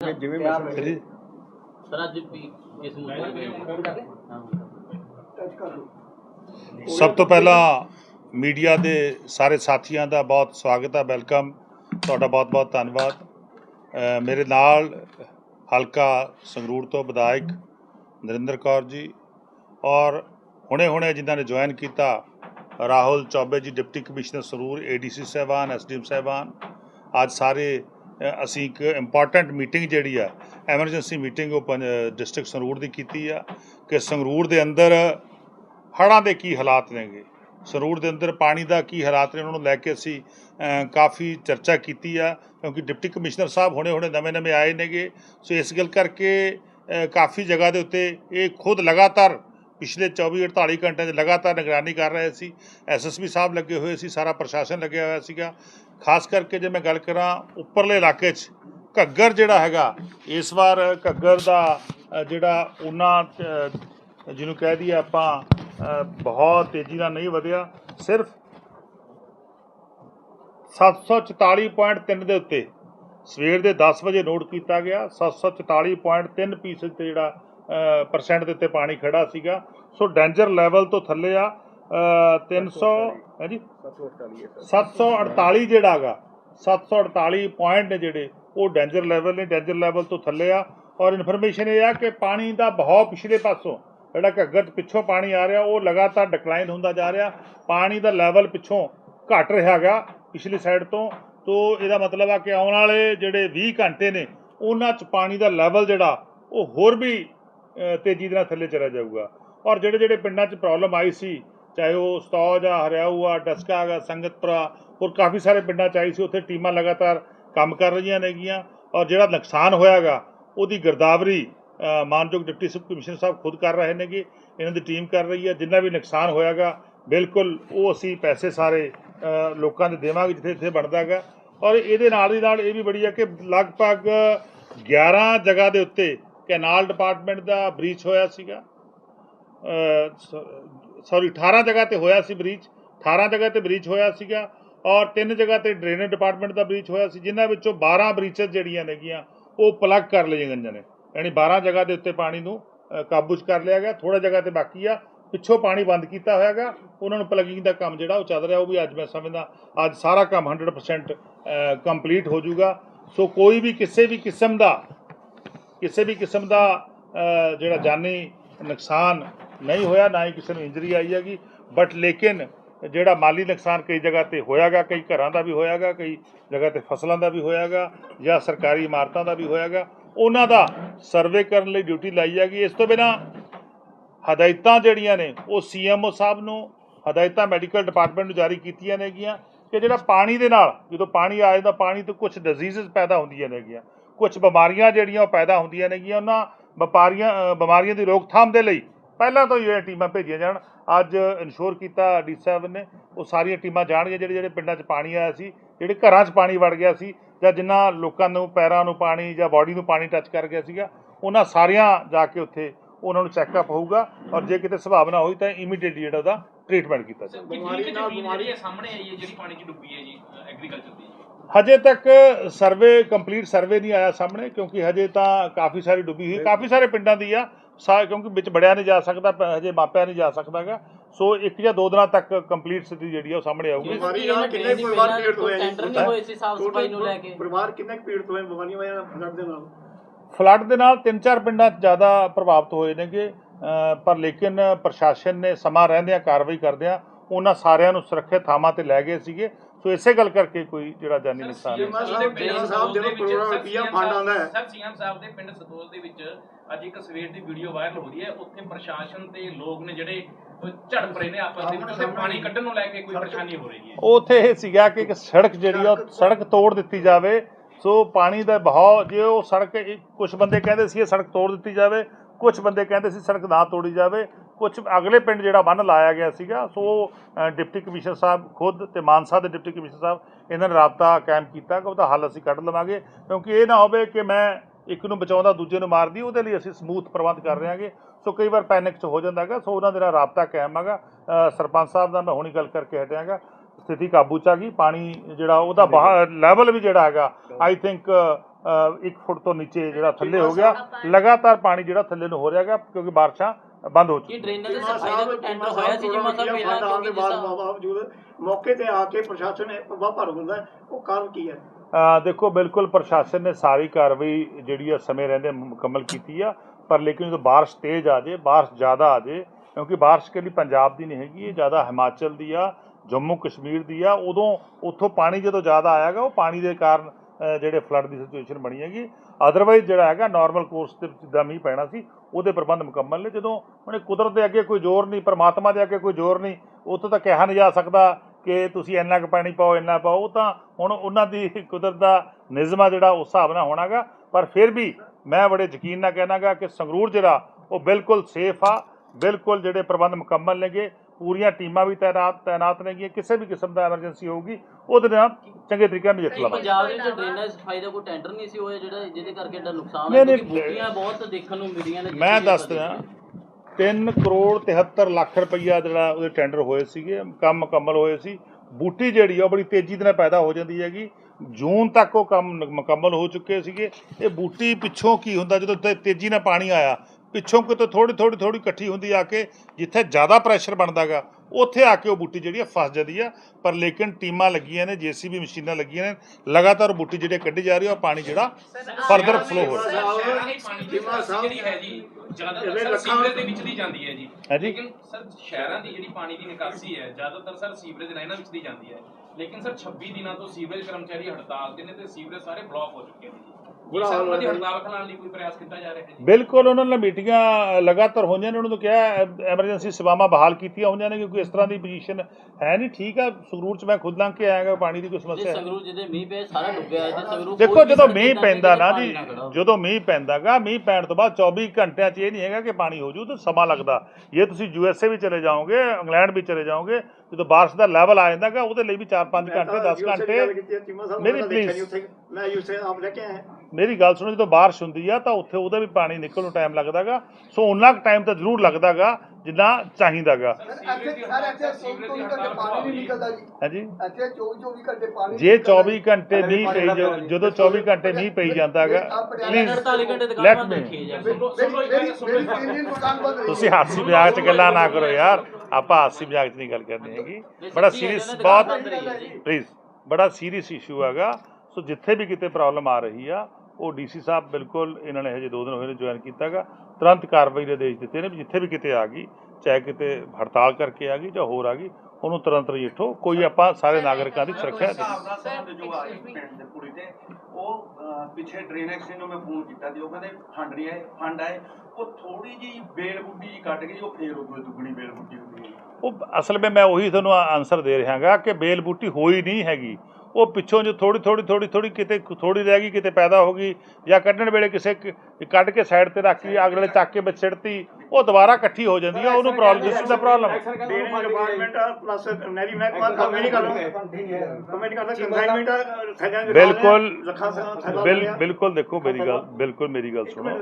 ਕਿ ਜਿਵੇਂ ਮੈਂ ਜੀ ਸਰ ਅੱਜ ਵੀ ਇਸ ਮੁੱਦੇ ਤੇ ਹਾਂ ਸਭ ਤੋਂ ਪਹਿਲਾਂ ਮੀਡੀਆ ਦੇ ਸਾਰੇ ਸਾਥੀਆਂ ਦਾ ਬਹੁਤ ਸਵਾਗਤ ਹੈ ਵੈਲਕਮ। ਤੁਹਾਡਾ ਬਹੁਤ-ਬਹੁਤ ਧੰਨਵਾਦ। ਮੇਰੇ ਨਾਲ ਹਲਕਾ ਸੰਗਰੂਰ ਤੋਂ ਵਿਧਾਇਕ ਨਰਿੰਦਰ ਕੌਰ ਜੀ ਔਰ ਹੁਣੇ-ਹੁਣੇ ਜਿਨ੍ਹਾਂ ਨੇ ਜੁਆਇਨ ਕੀਤਾ Rahul Chaubey ji deputy commissioner Sangrur ADC ਸਾਹਿਬਾਨ ਐਸਡੀਐਮ ਸਾਹਿਬਾਨ। ਅੱਜ ਸਾਰੇ ਅਸੀਂ ਇੱਕ ਇੰਪੋਰਟੈਂਟ ਮੀਟਿੰਗ ਜਿਹੜੀ ਆ ਐਮਰਜੈਂਸੀ ਮੀਟਿੰਗ ਉਹ ਡਿਸਟ੍ਰਿਕਟ ਸੰਗਰੂਰ ਦੀ ਕੀਤੀ ਆ, ਕਿ ਸੰਗਰੂਰ ਦੇ ਅੰਦਰ ਹੜ੍ਹਾਂ ਦੇ ਕੀ ਹਾਲਾਤ ਨੇਗੇ? ਸੰਗਰੂਰ ਦੇ ਅੰਦਰ ਪਾਣੀ ਦਾ ਕੀ ਹਾਲਾਤ ਨੇ? ਉਹਨਾਂ ਨੂੰ ਲੈ ਕੇ ਅਸੀਂ ਕਾਫੀ ਚਰਚਾ ਕੀਤੀ ਆ, ਕਿਉਂਕਿ ਡਿਪਟੀ ਕਮਿਸ਼ਨਰ ਸਾਹਿਬ ਹੁਣੇ ਹੁਣੇ ਨਵੇਂ ਨਵੇਂ ਆਏ ਨੇਗੇ। ਸੋ ਇਸ ਗੱਲ ਕਰਕੇ ਕਾਫੀ ਜਗ੍ਹਾ ਦੇ ਉੱਤੇ ਇਹ ਖੁਦ ਲਗਾਤਾਰ ਪਿਛਲੇ 24 48 ਘੰਟਿਆਂ 'ਚ ਲਗਾਤਾਰ ਨਿਗਰਾਨੀ ਕਰ ਰਹੇ ਸੀ। ਐਸਐਸਪੀ ਸਾਹਿਬ ਲੱਗੇ ਹੋਏ ਸੀ, ਸਾਰਾ ਪ੍ਰਸ਼ਾਸਨ ਲੱਗਿਆ ਹੋਇਆ ਸੀਗਾ। ਖਾਸ ਕਰਕੇ ਜੇ ਮੈਂ ਗੱਲ ਕਰਾਂ ਉੱਪਰਲੇ ਇਲਾਕੇ 'ਚ, ਘੱਗਰ ਜਿਹੜਾ ਹੈਗਾ, ਇਸ ਵਾਰ ਘੱਗਰ ਦਾ ਜਿਹੜਾ ਉਹਨਾਂ ਜਿਹਨੂੰ ਕਹਿ ਦਈਏ ਆਪਾਂ ਬਹੁਤ ਤੇਜ਼ੀ ਨਾਲ ਨਹੀਂ ਵਧਿਆ, ਸਿਰਫ 744.3 ਦੇ ਉੱਤੇ। ਸਵੇਰ ਦੇ 10 ਵਜੇ ਨੋਟ ਕੀਤਾ ਗਿਆ 744.3 ਪੀਸ ਤੇ ਜਿਹੜਾ ਪਰਸੈਂਟ ਦੇ ਉੱਤੇ ਪਾਣੀ ਖੜਾ ਸੀਗਾ। ਸੋ ਡੈਂਜਰ ਲੈਵਲ ਤੋਂ ਥੱਲੇ ਆ। 300 ਹੈ ਜੀ? 748 ਜਿਹੜਾ ਹੈਗਾ 748 ਪੁਆਇੰਟ ਨੇ ਜਿਹੜੇ, ਉਹ ਡੇਂਜਰ ਲੈਵਲ ਨੇ ਡੇਂਜਰ ਲੈਵਲ ਤੋਂ ਥੱਲੇ ਆ। ਔਰ ਇਨਫੋਰਮੇਸ਼ਨ ਇਹ ਆ ਕਿ ਪਾਣੀ ਦਾ ਬਹਾਅ ਪਿਛਲੇ ਪਾਸੋਂ, ਜਿਹੜਾ ਘੱਗਰ 'ਚ ਪਿੱਛੋਂ ਪਾਣੀ ਆ ਰਿਹਾ, ਉਹ ਲਗਾਤਾਰ ਡਿਕਲਾਈਨ ਹੁੰਦਾ ਜਾ ਰਿਹਾ। ਪਾਣੀ ਦਾ ਲੈਵਲ ਪਿੱਛੋਂ ਘਟ ਰਿਹਾ ਹੈਗਾ ਪਿਛਲੀ ਸਾਈਡ ਤੋਂ। ਤੋਂ ਇਹਦਾ ਮਤਲਬ ਆ ਕਿ ਆਉਣ ਵਾਲੇ ਜਿਹੜੇ 20 ਘੰਟੇ ਨੇ, ਉਹਨਾਂ 'ਚ ਪਾਣੀ ਦਾ ਲੈਵਲ ਜਿਹੜਾ, ਉਹ ਹੋਰ ਵੀ ਤੇਜ਼ੀ ਦੇ ਨਾਲ ਥੱਲੇ ਚਲਾ ਜਾਊਗਾ। ਔਰ ਜਿਹੜੇ ਜਿਹੜੇ ਪਿੰਡਾਂ 'ਚ ਪ੍ਰੋਬਲਮ ਆਈ ਸੀ ਚਾਹੇ ਉਹ ਸਤੌਜ ਆ, ਹਰਿਆਊ ਆ, ਡਸਕਾ ਆ, ਸੰਗਤਪੁਰਾ, ਹੋਰ ਕਾਫੀ ਸਾਰੇ ਪਿੰਡਾਂ 'ਚ ਆਈ ਸੀ, ਉੱਥੇ ਟੀਮਾਂ ਲਗਾਤਾਰ ਕੰਮ ਕਰ ਰਹੀਆਂ ਨੇਗੀਆਂ ਔਰ ਜਿਹੜਾ ਨੁਕਸਾਨ ਹੋਇਆਗਾ ਉਹਦੀ ਗਿਰਦਾਵਰੀ ਮਾਨਯੋਗ ਡਿਪਟੀ ਸਬ ਕਮਿਸ਼ਨਰ ਸਾਹਿਬ ਖੁਦ ਕਰ ਰਹੇ ਨੇਗੇ, ਇਹਨਾਂ ਦੀ ਟੀਮ ਕਰ ਰਹੀ ਹੈ, ਜਿੰਨਾ ਵੀ ਨੁਕਸਾਨ ਹੋਇਆਗਾ ਬਿਲਕੁਲ ਉਹ ਅਸੀਂ ਪੈਸੇ ਸਾਰੇ ਲੋਕਾਂ ਦੇ ਦੇਵਾਂਗੇ ਜਿੱਥੇ ਜਿੱਥੇ ਬਣਦਾਗਾ ਔਰ ਇਹਦੇ ਨਾਲ ਹੀ ਨਾਲ ਇਹ ਵੀ ਬੜੀ ਹੈ ਕਿ ਲਗਭਗ 11 ਜਗ੍ਹਾ ਦੇ ਉੱਤੇ ਕੈਨਾਲ ਡਿਪਾਰਟਮੈਂਟ ਦਾ ਬ੍ਰੀਚ ਹੋਇਆ ਸੀਗਾ ਸੌਰੀ 18 ਜਗ੍ਹਾ ਤੇ ਹੋਇਆ ਸੀ ਬ੍ਰੀਚ 18 ਜਗ੍ਹਾ ਤੇ ਬ੍ਰੀਚ ਹੋਇਆ ਸੀਗਾ ਔਰ ਤਿੰਨ ਜਗ੍ਹਾ ਤੇ ਡਰੇਨੇਜ ਡਿਪਾਰਟਮੈਂਟ ਦਾ ਬ੍ਰੀਚ ਹੋਇਆ ਸੀ, ਜਿਨ੍ਹਾਂ ਵਿੱਚੋਂ 12 ਬ੍ਰੀਚਸ ਜਿਹੜੀਆਂ ਨੇਗੀਆਂ, ਉਹ ਪਲੱਗ ਕਰ ਲਈਆਂ ਗਈਆਂ ਨੇ। ਯਾਨੀ 12 ਜਗ੍ਹਾ ਦੇ ਉੱਤੇ ਪਾਣੀ ਨੂੰ ਕਾਬੂ 'ਚ ਕਰ ਲਿਆ ਗਿਆ ਥੋੜਾ ਜਗ੍ਹਾ ਤੇ ਬਾਕੀ ਆ, ਪਿੱਛੋਂ ਪਾਣੀ ਬੰਦ ਕੀਤਾ ਹੋਇਆਗਾ ਉਹਨਾਂ ਨੂੰ ਪਲੱਗਿੰਗ ਦਾ ਕੰਮ ਜਿਹੜਾ ਉਹ ਚੱਲ ਰਿਹਾ, ਉਹ ਵੀ ਅੱਜ ਮੈਂ ਸਮਝਦਾ, ਅੱਜ ਸਾਰਾ ਕੰਮ 100% ਕੰਪਲੀਟ ਹੋ ਜਾਊਗਾ। ਸੋ ਕੋਈ ਵੀ ਕਿਸੇ ਵੀ ਕਿਸਮ ਦਾ, ਕਿਸੇ ਵੀ ਕਿਸਮ ਦਾ ਜਿਹੜਾ ਜਾਨੀ ਨੁਕਸਾਨ ਨਹੀਂ ਹੋਇਆ, ਨਾ ਹੀ ਕਿਸੇ ਨੂੰ ਇੰਜਰੀ ਆਈ ਹੈਗੀ। ਬਟ ਲੇਕਿਨ ਜਿਹੜਾ ਮਾਲੀ ਨੁਕਸਾਨ ਕਈ ਜਗ੍ਹਾ ਤੇ ਹੋਇਆਗਾ, ਕਈ ਘਰਾਂ ਦਾ ਵੀ ਹੋਇਆਗਾ, ਕਈ ਜਗ੍ਹਾ ਤੇ ਫਸਲਾਂ ਦਾ ਵੀ ਹੋਇਆਗਾ ਜਾਂ ਸਰਕਾਰੀ ਇਮਾਰਤਾਂ ਦਾ ਵੀ ਹੋਇਆਗਾ, ਉਹਨਾਂ ਦਾ ਸਰਵੇ ਕਰਨ ਲਈ ਡਿਊਟੀ ਲਾਈ ਹੈਗੀ। ਇਸ ਤੋਂ ਬਿਨਾ ਹਦਾਇਤਾਂ ਜਿਹੜੀਆਂ ਨੇ, ਉਹ ਸੀਐਮਓ ਸਾਹਿਬ ਨੂੰ, ਹਦਾਇਤਾਂ ਮੈਡੀਕਲ ਡਿਪਾਰਟਮੈਂਟ ਨੂੰ ਜਾਰੀ ਕੀਤੀਆਂ ਨੇਗੀਆਂ ਕਿ ਜਿਹੜਾ ਪਾਣੀ ਦੇ ਨਾਲ, ਜਦੋਂ ਪਾਣੀ ਆ ਜਾਂਦਾ, ਪਾਣੀ ਤੋਂ ਕੁਝ ਡਿਜ਼ੀਜ਼ਸ ਪੈਦਾ ਹੁੰਦੀਆਂ ਨੇਗੀਆਂ ਕੁਝ ਬਿਮਾਰੀਆਂ ਜਿਹੜੀਆਂ ਉਹ ਪੈਦਾ ਹੁੰਦੀਆਂ ਨੇਗੀਆਂ ਉਹਨਾਂ ਵਪਾਰੀਆਂ ਬਿਮਾਰੀਆਂ ਦੀ ਰੋਕਥਾਮ ਦੇ ਲਈ ਪਹਿਲਾਂ ਤੋਂ ਹੀ ਇਹ ਟੀਮਾਂ ਭੇਜੀਆਂ ਜਾਣ। ਅੱਜ ਇਨਸ਼ੋਰ ਕੀਤਾ ਡੀ ਸਾਹਿਬ ਨੇ। ਉਹ ਸਾਰੀਆਂ ਟੀਮਾਂ ਜਾਣਗੀਆਂ ਜਿਹੜੇ ਜਿਹੜੇ ਪਿੰਡਾਂ 'ਚ ਪਾਣੀ ਆਇਆ ਸੀ ਜਿਹੜੇ ਘਰਾਂ 'ਚ ਪਾਣੀ ਵੜ ਗਿਆ ਸੀ ਜਾਂ ਜਿਨ੍ਹਾਂ ਲੋਕਾਂ ਨੂੰ ਪੈਰਾਂ ਨੂੰ ਪਾਣੀ ਜਾਂ ਬਾਡੀ ਨੂੰ ਪਾਣੀ ਟੱਚ ਕਰ ਗਿਆ ਸੀਗਾ ਉਹਨਾਂ ਸਾਰਿਆਂ ਜਾ ਕੇ ਉੱਥੇ ਉਹਨਾਂ ਨੂੰ ਚੈੱਕਅਪ ਹੋਊਗਾ ਔਰ ਜੇ ਕਿਤੇ ਸੰਭਾਵਨਾ ਹੋਈ ਤਾਂ ਇਮੀਡੀਏਟਲੀ ਜਿਹੜਾ ਉਹਦਾ ਟ੍ਰੀਟਮੈਂਟ ਕੀਤਾ ਜਾਵੇ ਬਿਮਾਰੀ ਨਾਲ ਬਿਮਾਰੀ ਸਾਹਮਣੇ ਆਈ ਹੈ ਜਿਹੜੀ ਪਾਣੀ 'ਚ ਡੁੱਬੀ ਹੈ ਜੀ ਐਗਰੀਕਲਚਰ ਦੀ? ਹਜੇ ਤੱਕ ਸਰਵੇ ਕੰਪਲੀਟ ਸਰਵੇ ਨਹੀਂ ਆਇਆ ਸਾਹਮਣੇ ਕਿਉਂਕਿ ਹਜੇ ਤਾਂ ਕਾਫੀ ਸਾਰੀ ਡੁੱਬੀ ਹੋਈ ਕਾਫੀ ਸਾਰੇ ਪਿੰਡਾਂ ਦੀ ਆ। ਸਾ- ਕਿਉਂਕਿ ਵਿੱਚ ਬੜਿਆ ਨਹੀਂ ਜਾ ਸਕਦਾ ਪ- ਹਜੇ ਮਾਪਿਆ ਨਹੀਂ ਜਾ ਸਕਦਾਗਾ। ਸੋ ਇੱਕ ਜਾਂ ਦੋ ਦਿਨਾਂ ਤੱਕ ਕੰਪਲੀਟ ਸਥਿਤੀ ਜਿਹੜੀ ਆ ਉਹ ਸਾਹਮਣੇ ਆਊਗੀ। ਬਿਮਾਰੀ ਨਾਲ ਕਿੰਨੇ ਪਰਿਵਾਰ ਪੀੜਤ ਹੋਏ ਆ ਜੀ? ਟੈਂਡਰ ਨਹੀਂ ਹੋਏ ਸੀ ਸਾਫ਼ ਸਫ਼ਾਈ ਨੂੰ ਲੈ ਕੇ। ਪਰਿਵਾਰ ਕਿੰਨੇ ਕੁ ਪੀੜਤ ਹੋਏ ਬਿਮਾਰੀਆਂ ਵਜ੍ਹਾ ਨਾਲ ਦੇ ਨਾਲ? ਫਲੱਡ ਦੇ ਨਾਲ ਤਿੰਨ ਚਾਰ ਪਿੰਡਾਂ 'ਚ ਜ਼ਿਆਦਾ ਪ੍ਰਭਾਵਿਤ ਹੋਏ ਨੇਗੇ। ਅ, ਪਰ ਲੇਕਿਨ ਪ੍ਰਸ਼ਾਸਨ ਨੇ ਸਮਾਂ ਰਹਿੰਦਿਆਂ ਕਾਰਵਾਈ ਕਰਦਿਆਂ ਉਹਨਾਂ ਸਾਰਿਆਂ ਨੂੰ ਸੁਰੱਖਿਅਤ ਥਾਵਾਂ ਤੇ ਲੈ ਗਏ ਸੀਗੇ। ਸੋ ਇਸੇ ਗੱਲ ਕਰਕੇ ਕੋਈ ਜਿਹੜਾ ਜਾਨੀ ਨੁਕਸਾਨ ਨਹੀਂ। ਸਾਹਿਬ, CM ਸਾਹਿਬ ਜਦੋਂ ਕਰੋੜਾਂ ਰੁਪਈਆ fund ਆਉਂਦਾ ਹੈ। ਸਰ ਸੀਐਮ ਸਾਹਿਬ ਦੇ ਪਿੰਡ ਸਤੋਲ ਦੇ ਵਿੱਚ ਅੱਜ ਇੱਕ ਸਵੇਰ ਦੀ ਵੀਡੀਓ ਵਾਇਰਲ ਹੋ ਰਹੀ ਹੈ। ਉੱਥੇ ਪ੍ਰਸ਼ਾਸਨ ਤੇ ਲੋਕ ਨੇ ਜਿਹੜੇ ਝੜਪ ਰਹੇ ਨੇ ਆਪਸ ਦੇ ਵਿੱਚ। ਉੱਥੇ ਪਾਣੀ ਕੱਢਣ ਨੂੰ ਲੈ ਕੇ ਕੋਈ ਪਰੇਸ਼ਾਨੀ ਹੋ ਰਹੀ ਹੈ। ਉੱਥੇ ਇਹ ਸੀਗਾ ਕਿ ਇੱਕ ਸੜਕ ਜਿਹੜੀ ਆ ਉਹ ਸੜਕ ਤੋੜ ਦਿੱਤੀ ਜਾਵੇ। ਸੋ ਪਾਣੀ ਦਾ ਬਹਾਅ ਜੇ ਉਹ ਸੜਕ ਕੁਝ ਬੰਦੇ ਕਹਿੰਦੇ ਸੀ ਇਹ ਸੜਕ ਤੋੜ ਦਿੱਤੀ ਜਾਵੇ ਕੁਝ ਬੰਦੇ ਕਹਿੰਦੇ ਸੀ ਸੜਕ ਨਾ ਤੋੜੀ ਜਾਵੇ। ਕੁਝ ਅਗਲੇ ਪਿੰਡ ਜਿਹੜਾ ਬੰਨ ਲਾਇਆ ਗਿਆ ਸੀਗਾ ਸੋ ਡਿਪਟੀ ਕਮਿਸ਼ਨਰ ਸਾਹਿਬ ਖੁਦ ਤੇ ਮਾਨਸਾ ਦੇ ਡਿਪਟੀ ਕਮਿਸ਼ਨਰ ਸਾਹਿਬ ਇਹਨਾਂ ਨੇ ਰਾਬਤਾ ਕਾਇਮ ਕੀਤਾ ਕਿ ਉਹਦਾ ਹੱਲ ਅਸੀਂ ਕੱਢ ਲਵਾਂਗੇ। ਕਿਉਂਕਿ ਇਹ ਨਾ ਹੋਵੇ ਕਿ ਮੈਂ ਇੱਕ ਨੂੰ ਬਚਾਉਂਦਾ ਦੂਜੇ ਨੂੰ ਮਾਰਦੀ ਉਹਦੇ ਲਈ ਅਸੀਂ ਸਮੂਥ ਪ੍ਰਬੰਧ ਕਰ ਰਹੇ ਹਾਂਗੇ ਸੋ ਕਈ ਵਾਰ ਪੈਨਿਕ ਚ ਹੋ ਜਾਂਦਾ ਹੈਗਾ ਸੋ ਉਹਨਾਂ ਦੇ ਨਾਲ ਰਾਬਤਾ ਕਾਇਮ ਹੈਗਾ ਸਰਪੰਚ ਸਾਹਿਬ ਦਾ ਮੈਂ ਹੁਣੀ ਗੱਲ ਕਰਕੇ ਹਟਿਆਗਾ। ਸਥਿਤੀ ਕਾਬੂ ਚ ਆ ਗਈ ਪਾਣੀ ਜਿਹੜਾ ਉਹਦਾ ਲੈਵਲ ਵੀ ਜਿਹੜਾ ਹੈਗਾ ਆਈ ਥਿੰਕ 1 ਫੁੱਟ ਤੋਂ ਨੀਚੇ ਜਿਹੜਾ ਥੱਲੇ ਹੋ ਗਿਆ। ਲਗਾਤਾਰ ਪਾਣੀ ਜਿਹੜਾ ਥੱਲੇ ਨੂੰ ਹੋ ਰਿਹਾ ਹੈਗਾ ਕਿਉਂਕਿ ਬਾਰਿਸ਼ਾਂ ਬੰਦ ਹੋ ਕੀ ਚੁੱਕੀਆਂ। ਡਰੇਨੇਜ ਦੇ ਸਫ਼ਾਈ ਦਾ ਕੋਈ ਟੈਂਡਰ ਹੋਇਆ ਸੀ ਜਿਮਾ ਸਾਹਿਬ ਦੇ ਕਿਉਂਕਿ ਬਾਵਜੂਦ ਮੌਕੇ ਤੇ ਆ ਕੇ ਪ੍ਰਸ਼ਾਸਨ ਨੇ ਭਰ ਹੁੰਦਾ। ਉਹ ਕਾਰਨ ਕੀ ਹੈ? ਦੇਖੋ ਬਿਲਕੁਲ ਪ੍ਰਸ਼ਾਸਨ ਨੇ ਸਾਰੀ ਕਾਰਵਾਈ ਜਿਹੜੀ ਆ ਸਮੇਂ ਰਹਿੰਦੇ ਮੁਕੰਮਲ ਕੀਤੀ ਆ ਪਰ ਲੇਕਿਨ ਜਦੋਂ ਬਾਰਿਸ਼ ਤੇਜ਼ ਆ ਜੇ ਬਾਰਿਸ਼ ਜ਼ਿਆਦਾ ਆ ਜੇ ਕਿਉਂਕਿ ਬਾਰਿਸ਼ ਕੇ ਲਈ ਪੰਜਾਬ ਦੀ ਨਹੀਂ ਹੈਗੀ ਇਹ ਜ਼ਿਆਦਾ ਹਿਮਾਚਲ ਦੀ ਆ ਜੰਮੂ ਕਸ਼ਮੀਰ ਦੀ ਆ ਉਦੋਂ ਉੱਥੋਂ ਪਾਣੀ ਜਦੋਂ ਜ਼ਿਆਦਾ ਆਇਆਗਾ ਉਹ ਪਾਣੀ ਦੇ ਕਾਰਨ ਜਿਹੜੇ ਫਲੱਡ ਦੀ ਸਿਚੁਏਸ਼ਨ ਬਣੀ ਹੈਗੀ। ਅਦਰਵਾਈਜ਼ ਜਿਹੜਾ ਹੈਗਾ ਨਾਰਮਲ ਕੋਰਸ 'ਤੇ ਜਿੱਦਾਂ ਮੀਂਹ ਪੈਣਾ ਸੀ, ਉਹਦੇ ਪ੍ਰਬੰਧ ਮੁਕੰਮਲ ਨੇ। ਜਦੋਂ ਉਹਨੇ ਕੁਦਰਤ ਦੇ ਅੱਗੇ ਕੋਈ ਜ਼ੋਰ ਨਹੀਂ, ਪਰਮਾਤਮਾ ਦੇ ਅੱਗੇ ਕੋਈ ਜ਼ੋਰ ਨਹੀਂ, ਉੱਥੋਂ ਤਾਂ ਕਿਹਾ ਨਹੀਂ ਜਾ ਸਕਦਾ ਕਿ ਤੁਸੀਂ ਇੰਨਾ ਕੁ ਪਾਣੀ ਪਾਓ, ਇੰਨਾ ਪਾਓ। ਤਾਂ ਹੁਣ ਉਹਨਾਂ ਦੀ ਕੁਦਰਤ ਦਾ ਨਿਜ਼ਮ ਆ ਜਿਹੜਾ, ਉਸ ਹਿਸਾਬ ਨਾਲ ਹੋਣਾਗਾ। ਪਰ ਫਿਰ ਵੀ ਮੈਂ ਬੜੇ ਯਕੀਨ ਨਾਲ ਕਹਿਣਾਗਾ ਕਿ ਸੰਗਰੂਰ ਜਿਹੜਾ, ਉਹ ਬਿਲਕੁਲ ਸੇਫ ਆ। ਬਿਲਕੁਲ ਜਿਹੜੇ ਪ੍ਰਬੰਧ ਮੁਕੰਮਲ ਨੇਗੇ। ਪੂਰੀਆਂ ਟੀਮਾਂ ਵੀ ਤਾਇਨਾਤ ਤਾਇਨਾਤ ਨੇਗੀਆਂ ਕਿਸੇ ਵੀ ਕਿਸਮ ਦਾ ਐਮਰਜੈਂਸੀ ਹੋਊਗੀ ਉਹਦੇ ਨਾਲ ਚੰਗੇ ਤਰੀਕੇ ਨਾਲ ਨਹੀਂ, ਲਵਾਂਗੇ ਪੰਜਾਬ ਦੇ ਵਿੱਚ ਡਰੇਨੇਜ ਸਫ਼ਾਈ ਦਾ ਕੋਈ ਟੈਂਡਰ ਨਹੀਂ ਸੀ ਹੋਇਆ ਜਿਹੜਾ ਜਿਹਦੇ ਕਰਕੇ ਏਡਾ ਨੁਕਸਾਨ ਨਹੀਂ, ਹੈ ਨਹੀਂ, ਕਿਉਂਕਿ ਬੂਟੀਆਂ ਬਹੁਤ ਦੇਖਣ ਨੂੰ ਮਿਲੀਆਂ ਨੇ ਮੈਂ ਦੱਸ ਦੇਖੀਏ। 3 ਕਰੋੜ 73 ਲੱਖ ਰੁਪਈਆ ਜਿਹੜਾ ਉਹਦੇ ਟੈਂਡਰ ਹੋਏ ਸੀਗੇ ਕੰਮ ਮੁਕੰਮਲ ਹੋਏ ਸੀ। ਬੂਟੀ ਜਿਹੜੀ ਆ ਬੜੀ ਤੇਜ਼ੀ ਦੇ ਨਾਲ ਪੈਦਾ ਹੋ ਜਾਂਦੀ ਹੈਗੀ। ਜੂਨ ਤੱਕ ਉਹ ਕੰਮ ਮੁਕੰਮਲ ਹੋ ਚੁੱਕੇ ਸੀਗੇ। ਇਹ ਬੂਟੀ ਪਿੱਛੋਂ ਕੀ ਹੁੰਦਾ ਜਦੋਂ ਤੇਜ਼ੀ ਨਾਲ ਪਾਣੀ ਆਇਆ ਪਿੱਛੋਂ ਕਿਤੇ ਥੋੜੀ ਥੋੜੀ ਥੋੜੀ ਇਕੱਠੀ ਹੁੰਦੀ ਆ ਕੇ ਜਿੱਥੇ ਜ਼ਿਆਦਾ ਪ੍ਰੈਸ਼ਰ ਬਣਦਾਗਾ ਉੱਥੇ ਆ ਕੇ ਉਹ ਬੂਟੀ ਜਿਹੜੀ ਆ ਫਸ ਜਾਂਦੀ ਆ। ਪਰ ਲੇਕਿਨ ਟੀਮਾਂ ਲੱਗੀਆਂ ਨੇ ਜੀਸੀਬੀ ਮਸ਼ੀਨਾਂ ਲੱਗੀਆਂ ਨੇ ਲਗਾਤਾਰ ਬੂਟੀ ਜਿਹੜੀ ਕੱਢੀ ਜਾ ਰਹੀ ਆ ਪਾਣੀ ਜਿਹੜਾ ਫਰਦਰ ਫਲੋ ਹੋ ਰਿਹਾ। ਜਿਹੜੀ ਹੈ ਜੀ ਜ਼ਿਆਦਾਤਰ ਸੀਵਰੇਜ ਦੇ ਵਿੱਚ ਦੀ ਜਾਂਦੀ ਹੈ ਜੀ। ਲੇਕਿਨ ਸਰ ਸ਼ਹਿਰਾਂ ਦੀ ਜਿਹੜੀ ਪਾਣੀ ਦੀ ਨਿਕਾਸੀ ਹੈ ਜ਼ਿਆਦਾਤਰ ਸਰ ਸੀਵਰੇਜ ਲਾਈਨਾਂ ਵਿੱਚ ਦੀ ਜਾਂਦੀ ਹੈ। ਲੇਕਿਨ ਸਰ 26 ਦਿਨਾਂ ਤੋਂ ਸੀਵਰੇਜ ਕਰਮਚਾਰੀ ਹੜਤਾਲ ਤੇ ਨੇ ਤੇ ਸੀਵਰੇਜ ਸਾਰੇ ਬਲੌਕ ਹੋ ਚੁੱਕੇ ਨੇ ਜੀ। ਬੁਰਾ ਸਰ ਹਾਲ ਉਹਨਾਂ ਦੀ ਹੈ। ਹੜਤਾਲ ਖਿਲਾਉਣ ਲਈ ਕੋਈ ਪ੍ਰਯਾਸ ਕੀਤਾ ਜਾ ਰਿਹਾ ਹੈ ਜੀ ਬਿਲਕੁਲ ਉਹਨਾਂ ਨਾਲ ਮੀਟਿੰਗਾਂ ਲਗਾਤਾਰ ਹੋਈਆਂ ਨੇ ਉਹਨਾਂ ਨੂੰ ਕਿਹਾ ਐਮਰਜੈਂਸੀ ਸੇਵਾਵਾਂ ਬਹਾਲ ਕੀਤੀਆਂ ਹੋਈਆਂ ਨੇ ਕਿਉਂਕਿ ਇਸ ਤਰ੍ਹਾਂ ਦੀ ਪੋਜੀਸ਼ਨ ਹੈ ਨਹੀਂ ਠੀਕ ਆ ਸੰਗਰੂਰ ਚ ਮੈਂ ਖੁਦ ਲੰਘ ਕੇ ਆਇਆਗਾ ਪਾਣੀ ਦੀ ਕੋਈ ਸਮੱਸਿਆ ਹੈ ਸੰਗਰੂਰ ਜਿਹਦੇ ਮੀਂਹ ਪਏ ਸਾਰਾ ਡੁੱਬਿਆ ਹੈ ਜੇ ਸੰਗਰੂਰ ਦੇਖੋ ਜਦੋਂ ਮੀਂਹ ਪੈਂਦਾ ਨਾ ਪਾਣੀ ਜੀ। ਜਦੋਂ ਮੀਂਹ ਪੈਂਦਾਗਾ ਮੀਂਹ ਪੈਣ ਤੋਂ ਬਾਅਦ 24 ਘੰਟਿਆਂ 'ਚ ਇਹ ਨਹੀਂ ਹੈਗਾ ਕਿ ਪਾਣੀ ਹੋ ਜੂ ਤਾਂ ਸਮਾਂ ਲੱਗਦਾ ਜੇ ਤੁਸੀਂ ਯੂਐਸਏ ਵੀ ਚਲੇ ਜਾਓਗੇ ਇੰਗਲੈਂਡ ਵੀ ਚਲੇ ਜਾਓਗੇ ਜਦੋਂ ਬਾਰਿਸ਼ ਦਾ ਲੈਵਲ ਆ ਜਾਂਦਾਗਾ ਉਹਦੇ ਲਈ ਵੀ 4-5 ਘੰਟੇ 10 ਘੰਟੇ ਮੇਰੀ ਪਲੀਜ਼। ਮੈਂ ਯੂਸੇ ਆਪ ਲੈ ਕੇ ਆਇਆ ਮੇਰੀ ਗੱਲ ਸੁਣੋ ਜਦੋਂ ਬਾਰਿਸ਼ ਹੁੰਦੀ ਆ ਤਾਂ ਉੱਥੇ ਉਹਦਾ ਵੀ ਪਾਣੀ ਨਿਕਲਣ ਨੂੰ ਟਾਈਮ ਲੱਗਦਾਗਾ। ਸੋ ਉਨਾ ਕੁ ਟਾਈਮ ਤਾਂ ਜ਼ਰੂਰ ਲੱਗਦਾਗਾ ਜਿੰਨਾ ਚਾਹੀਦਾਗਾ। ਇੱਥੇ ਸਰ ਇੱਥੇ 24 ਘੰਟੇ ਪਾਣੀ ਨਹੀਂ ਨਿਕਲਦਾ ਜੀ। ਹਾਂਜੀ? ਇੱਥੇ 24 24 ਘੰਟੇ ਪਾਣੀ ਜੇ 24 ਘੰਟੇ ਮੀਂਹ ਪਈ ਜਾ- ਜਦੋਂ 24 ਘੰਟੇ ਮੀਂਹ ਪਈ ਜਾਂਦਾਗਾ ਪਲੀਜ਼ 48 ਘੰਟੇ ਦੁਕਾਨ let ਬੰਦ me- ਰੱਖੀ ਹੈ ਮੇਰੀ ਮੇਰੀ ਤਿੰਨ ਦਿਨ ਦੁਕਾਨ ਬੰਦ ਰਹੀ ਤੁਸੀਂ ਹਾਸੀ ਮਜ਼ਾਕ 'ਚ ਗੱਲਾਂ ਨਾ ਕਰੋ ਯਾਰ। ਆਪਾਂ ਹਾਸੀ ਮਜ਼ਾਕ 'ਚ ਨਹੀਂ ਗੱਲ ਕਰਨੀ ਹੈਗੀ। ਬੜਾ ਸੀਰੀਅਸ ਬਹੁਤ ਪਲੀਜ਼ ਬੜਾ ਸੀਰੀਅਸ ਇਸ਼ੂ ਹੈਗਾ। ਸੋ ਜਿੱਥੇ ਵੀ ਕਿਤੇ ਪ੍ਰੋਬਲਮ ਆ ਰਹੀ ਆ ਉਹ ਡੀਸੀ ਸਾਹਿਬ ਬਿਲਕੁਲ ਇਹਨਾਂ ਨੇ ਹਜੇ ਦੋ ਦਿਨ ਹੋਏ ਨੇ ਜੁਆਇਨ ਕੀਤਾਗਾ। ਤੁਰੰਤ ਕਾਰਵਾਈ ਦੇ ਆਦੇਸ਼ ਦਿੱਤੇ ਨੇ ਵੀ ਜਿੱਥੇ ਵੀ ਕਿਤੇ ਆ ਗਈ ਚਾਹੇ ਕਿਤੇ ਹੜਤਾਲ ਕਰਕੇ ਆ ਗਈ ਜਾਂ ਹੋਰ ਆ ਗਈ ਉਹਨੂੰ ਤੁਰੰਤ ਰਜਿੱਠੋ ਕੋਈ ਆਪਾਂ ਸਾਰੇ ਨਾਗਰਿਕਾਂ ਦੀ ਸੁਰੱਖਿਆ ਦੇ ਹਿਸਾਬ ਨਾਲ ਸੰਬੰਧ ਜੋ ਆਈ ਪਿੰਡ ਦੇ ਪੁਲੀ ਤੇ ਉਹ ਅਹ, ਪਿੱਛੇ ਡਰੇਨ ਐਕਸ਼ਨ ਨੂੰ ਮੈਂ ਫੋਨ ਕੀਤਾ ਤੇ ਉਹ ਕਹਿੰਦੇ ਫੰਡ ਨਹੀਂ ਆਏ ਫੰਡ ਆਏ। ਉਹ ਥੋੜੀ ਜੀ ਬੇਲ ਬੁੱਢੀ ਜੀ ਕੱਢ ਕੇ ਜੀ ਉਹ ਫੇਰ ਉਹ ਦੁੱਗਣੀ ਬੇਲ ਬੁੱਢੀ ਹੁੰਦੀ ਹੈ ਉਹ ਅਸਲ ਵਿੱਚ ਮੈਂ ਉਹੀ ਤੁਹਾਨੂੰ ਆਨਸਰ ਦੇ ਰਿਹਾਗਾ ਕਿ ਬੇਲ ਬੂਟੀ ਹੋਈ ਨਹੀਂ ਹੈਗੀ। ਉਹ ਪਿੱਛੋਂ ਜੋ ਥੋੜੀ ਥੋੜੀ ਥੋੜੀ ਥੋੜੀ ਕਿਤੇ ਥੋੜੀ ਰਹਿ ਗਈ ਕਿਤੇ ਪੈਦਾ ਹੋ ਗਈ ਜਾਂ ਕੱਢਣ ਵੇਲੇ ਕਿਸੇ ਕੱਢ ਕੇ ਸਾਈਡ ਤੇ ਰੱਖ ਲਈ ਅਗਲੇ ਚੱਕ ਕੇ ਵਿੱਚ ਸਿੱਟਤੀ ਉਹ ਦੁਬਾਰਾ ਇਕੱਠੀ ਹੋ ਜਾਂਦੀ ਆ ਉਹਨੂੰ ਪ੍ਰੋਬਲਮ ਜਿਸ ਦਾ ਪ੍ਰੋਬਲਮ ਡਰੇਨੇਜ ਡਿਪਾਰਟਮੈਂਟ ਪਲੱਸ ਨੈਰੀ ਮਹਿਕਮਾ ਕੰਮ ਹੀ ਨਹੀਂ ਕਰਦਾ। ਕੰਮ ਹੀ ਨਹੀਂ ਕਰਦਾ ਕੰਸਾਈਨਮੈਂਟ ਥੈਲਿਆਂ ਦੇ ਬਿਲਕੁਲ ਬਿਲਕੁਲ ਦੇਖੋ ਮੇਰੀ ਗੱਲ ਬਿਲਕੁਲ ਮੇਰੀ ਗੱਲ ਸੁਣੋ।